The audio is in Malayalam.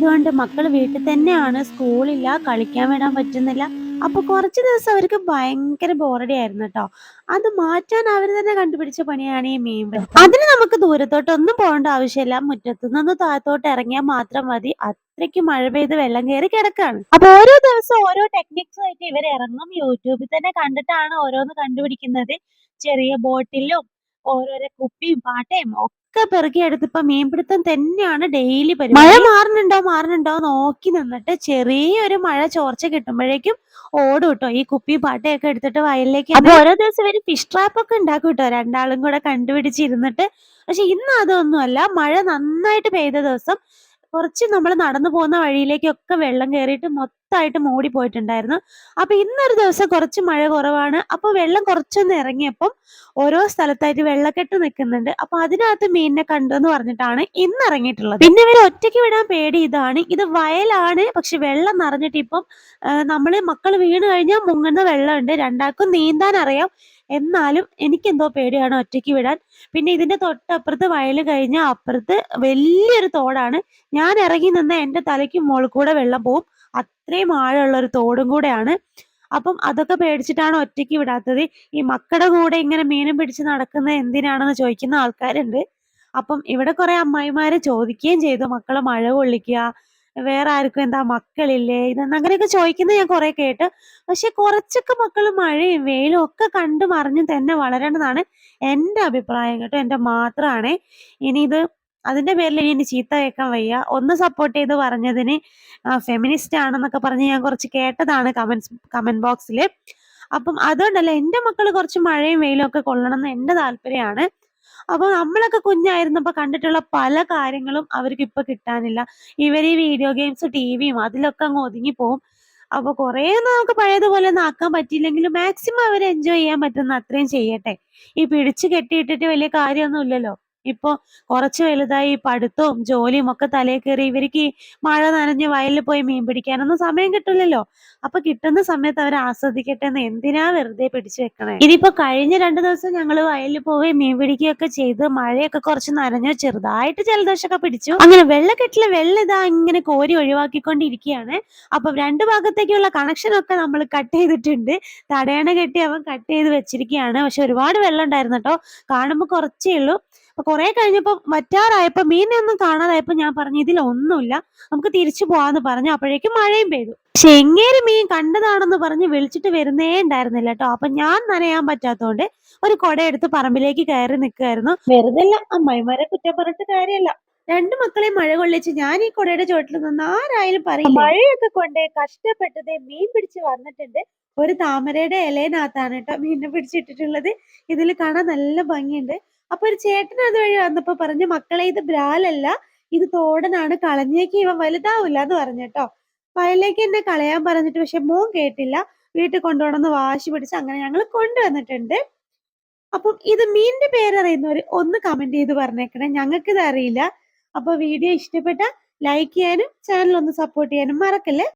ആയതുകൊണ്ട് മക്കൾ വീട്ടിൽ തന്നെയാണ് സ്കൂളില്ല കളിക്കാൻ വിടാൻ പറ്റുന്നില്ല. അപ്പൊ കുറച്ച് ദിവസം അവർക്ക് ഭയങ്കര ബോറടി ആയിരുന്നു കേട്ടോ. അത് മാറ്റാൻ അവർ തന്നെ കണ്ടുപിടിച്ച പണിയാണ് ഈ മീൻ അതിന് നമുക്ക് ദൂരത്തോട്ടൊന്നും പോകേണ്ട ആവശ്യമില്ല. മുറ്റത്തു നിന്ന് താഴത്തോട്ട് ഇറങ്ങിയാൽ മാത്രം മതി. അത്രയ്ക്ക് മഴ പെയ്ത് വെള്ളം കയറി കിടക്കാണ് അപ്പൊ ഓരോ ദിവസം ഓരോ ടെക്നിക്സ് ആയിട്ട് ഇവർ ഇറങ്ങും. യൂട്യൂബിൽ തന്നെ കണ്ടിട്ടാണ് ഓരോന്ന് കണ്ടുപിടിക്കുന്നത്. ചെറിയ ബോട്ടിലും ഓരോരോ കുപ്പിയും പാട്ടയും ഒക്കെ പെറുക്കിയെടുത്ത് ഇപ്പൊ മീൻപിടുത്തം തന്നെയാണ് ഡെയിലി പരിപാടി. മഴ മാറുന്നുണ്ടോ മാറുന്നുണ്ടോ നോക്കി നിന്നിട്ട് ചെറിയൊരു മഴ ചോർച്ച കിട്ടുമ്പോഴേക്കും ഓടും കേട്ടോ ഈ കുപ്പി പാട്ടയൊക്കെ എടുത്തിട്ട് വയലിലേക്ക് അപ്പൊ ഓരോ ദിവസം ഇവർ ഫിഷ് ട്രാപ്പ് ഒക്കെ ഉണ്ടാക്കും കേട്ടോ രണ്ടാളും കൂടെ കണ്ടുപിടിച്ചിരുന്നിട്ട്. പക്ഷെ ഇന്ന് അതൊന്നുമല്ല. മഴ നന്നായിട്ട് പെയ്ത ദിവസം കുറച്ച് നമ്മൾ നടന്നു പോകുന്ന വഴിയിലേക്കൊക്കെ വെള്ളം കയറിയിട്ട് മൊത്തമായിട്ട് മൂടി പോയിട്ടുണ്ടായിരുന്നു അപ്പൊ ഇന്നൊരു ദിവസം കുറച്ച് മഴ കുറവാണ്. അപ്പൊ വെള്ളം കുറച്ചൊന്ന് ഇറങ്ങിയപ്പം ഓരോ സ്ഥലത്തായിട്ട് വെള്ളക്കെട്ട് നിൽക്കുന്നുണ്ട്. അപ്പൊ അതിനകത്ത് മീനിനെ കണ്ടു എന്ന് പറഞ്ഞിട്ടാണ് ഇന്ന് ഇറങ്ങിയിട്ടുള്ളത്. പിന്നെ ഇവർ ഒറ്റയ്ക്ക് വിടാൻ പേടി ഇതാണ്. ഇത് വയലാണ് പക്ഷെ വെള്ളം നിറഞ്ഞിട്ട് ഇപ്പം നമ്മൾ മക്കൾ വീണ് കഴിഞ്ഞാൽ മുങ്ങുന്ന വെള്ളമുണ്ട്. രണ്ടാൾക്കും നീന്താൻ അറിയാം. എന്നാലും എനിക്കെന്തോ പേടിയാണ് ഒറ്റയ്ക്ക് വിടാൻ. പിന്നെ ഇതിന്റെ തൊട്ടപ്പുറത്ത് വയൽ കഴിഞ്ഞാൽ അപ്പുറത്ത് വലിയൊരു തോടാണ്. ഞാൻ ഇറങ്ങി നിന്ന് എന്റെ തലയ്ക്ക് മുകളിൽ കൂടെ വെള്ളം പോവും. അത്രയും ആഴമുള്ള ഒരു തോടും കൂടെയാണ്. അപ്പം അതൊക്കെ പേടിച്ചിട്ടാണ് ഒറ്റയ്ക്ക് വിടാത്തത്. ഈ മക്കളുടെ കൂടെ ഇങ്ങനെ മീനും പിടിച്ച് നടക്കുന്നത് എന്തിനാണെന്ന് ചോദിക്കുന്ന ആൾക്കാരുണ്ട്. അപ്പം ഇവിടെ കുറെ അമ്മായിമാരെ ചോദിക്കുകയും ചെയ്തു. മക്കളെ മഴ കൊള്ളിക്കുക വേറെ ആർക്കും എന്താ മക്കളില്ലേ? ഇതെന്ന് അങ്ങനെയൊക്കെ ചോദിക്കുന്നത് ഞാൻ കുറെ കേട്ട്. പക്ഷെ കുറച്ചൊക്കെ മക്കൾ മഴയും വെയിലും ഒക്കെ കണ്ടു മറിഞ്ഞു തന്നെ വളരേണ്ടതാണ് എന്റെ അഭിപ്രായം കേട്ടോ. എന്റെ മാത്രമാണ് ഇനി ഇത് അതിന്റെ പേരിൽ ഇനി ഇനി ചീത്ത കേൾക്കാൻ വയ്യ. ഒന്ന് സപ്പോർട്ട് ചെയ്ത് പറഞ്ഞതിന് ഫെമിനിസ്റ്റ് ആണെന്നൊക്കെ പറഞ്ഞ് ഞാൻ കുറച്ച് കേട്ടതാണ് കമന്റ്സ് കമന്റ് ബോക്സിൽ അപ്പം അതുകൊണ്ടല്ല എന്റെ മക്കൾ കുറച്ച് മഴയും വെയിലും ഒക്കെ കൊള്ളണം എന്ന് എന്റെ താല്പര്യമാണ്. അപ്പൊ നമ്മളൊക്കെ കുഞ്ഞായിരുന്നപ്പോ കണ്ടിട്ടുള്ള പല കാര്യങ്ങളും അവർക്ക് ഇപ്പൊ കിട്ടാനില്ല. ഇവർ ഈ വീഡിയോ ഗെയിംസ് ടിവിയും അതിലൊക്കെ അങ്ങ് ഒതുങ്ങി പോകും അപ്പൊ കുറേ ഒന്നും നമുക്ക് പഴയതുപോലെ ഒന്നും ആക്കാൻ പറ്റിയില്ലെങ്കിലും മാക്സിമം അവർ എൻജോയ് ചെയ്യാൻ പറ്റുന്ന അത്രയും ചെയ്യട്ടെ. ഈ പിടിച്ചു കെട്ടിയിട്ടിട്ട് വലിയ കാര്യമൊന്നും ഇപ്പൊ കുറച്ച് വലുതായി പഠിത്തവും ജോലിയും ഒക്കെ തലയിൽ കയറി ഇവർക്ക് മഴ നനഞ്ഞ് വയലിൽ പോയി മീൻ പിടിക്കാനൊന്നും സമയം കിട്ടില്ലല്ലോ. അപ്പൊ കിട്ടുന്ന സമയത്ത് അവർ ആസ്വദിക്കട്ടെ എന്ന് എന്തിനാ വെറുതെ പിടിച്ചു വെക്കണേ? ഇനിയിപ്പോ കഴിഞ്ഞ രണ്ടു ദിവസം ഞങ്ങൾ വയലിൽ പോവുകയും മീൻ പിടിക്കുകയൊക്കെ ചെയ്ത് മഴയൊക്കെ കുറച്ച് നനഞ്ഞു ചെറുതായിട്ട് ജലദോഷമൊക്കെ പിടിച്ചു. അങ്ങനെ വെള്ളക്കെട്ടിലെ വെള്ളം ഇതാ ഇങ്ങനെ കോരി ഒഴിവാക്കിക്കൊണ്ടിരിക്കുകയാണ്. അപ്പൊ രണ്ട് ഭാഗത്തേക്കുള്ള കണക്ഷൻ ഒക്കെ നമ്മൾ കട്ട് ചെയ്തിട്ടുണ്ട്. തടയണ കെട്ടി അവൻ കട്ട് ചെയ്ത് വെച്ചിരിക്കുകയാണ്. പക്ഷെ ഒരുപാട് വെള്ളം ഉണ്ടായിരുന്നു കേട്ടോ. കാണുമ്പോൾ കുറച്ചേ ഉള്ളൂ. അപ്പൊ കുറെ കഴിഞ്ഞപ്പോ വറ്റാറായപ്പോ മീനിനെ ഒന്നും കാണാതായപ്പോ ഞാൻ പറഞ്ഞു ഇതിലൊന്നുമില്ല. നമുക്ക് തിരിച്ചു പോവാന്ന് പറഞ്ഞു. അപ്പോഴേക്കും മഴയും പെയ്തു. എങ്ങേര് മീൻ കണ്ടതാണെന്ന് പറഞ്ഞ് വിളിച്ചിട്ട് വരുന്നേ ഉണ്ടായിരുന്നില്ല കേട്ടോ അപ്പൊ ഞാൻ നനയാൻ പറ്റാത്തോണ്ട് ഒരു കൊടയെടുത്ത് പറമ്പിലേക്ക് കയറി നിൽക്കുകയായിരുന്നു വെറുതെ അമ്മായിമാരെ കുറ്റം പറഞ്ഞിട്ട് കാര്യമല്ല രണ്ടു മക്കളെ മഴ കൊള്ളിച്ച് ഞാൻ ഈ കൊടയുടെ ചോട്ടിൽ നിന്ന് ആരായാലും പറയും മഴയൊക്കെ കൊണ്ട് കഷ്ടപ്പെട്ടത് മീൻ പിടിച്ച് വന്നിട്ടുണ്ട്. ഒരു താമരയുടെ ഇലയിനകത്താണ് കേട്ടോ മീനിനെ പിടിച്ചിട്ടിട്ടുള്ളത്. ഇതിൽ കാണാൻ നല്ല ഭംഗിയുണ്ട്. അപ്പൊ ഒരു ചേട്ടൻ അതുവഴി വന്നപ്പോ പറഞ്ഞു മക്കളെ ഇത് ബ്രാലല്ല ഇത് തോടനാണ്. കളഞ്ഞേക്ക് ഇവ വലുതാവില്ല എന്ന് പറഞ്ഞു കേട്ടോ. വയലേക്ക് എന്നെ കളയാൻ പറഞ്ഞിട്ട് പക്ഷെ മോൻ കേട്ടില്ല. വീട്ടിൽ കൊണ്ടുപോകണമെന്ന് വാശി പിടിച്ച് അങ്ങനെ ഞങ്ങൾ കൊണ്ടുവന്നിട്ടുണ്ട്. അപ്പം ഇത് മീനിന്റെ പേരറിയുന്നവർ ഒന്ന് കമന്റ് ചെയ്ത് പറഞ്ഞേക്കണേ. ഞങ്ങൾക്ക് ഇത് അറിയില്ല അപ്പൊ വീഡിയോ ഇഷ്ടപ്പെട്ട ലൈക്ക് ചെയ്യാനും ചാനൽ ഒന്ന് സപ്പോർട്ട് ചെയ്യാനും മറക്കല്ലേ?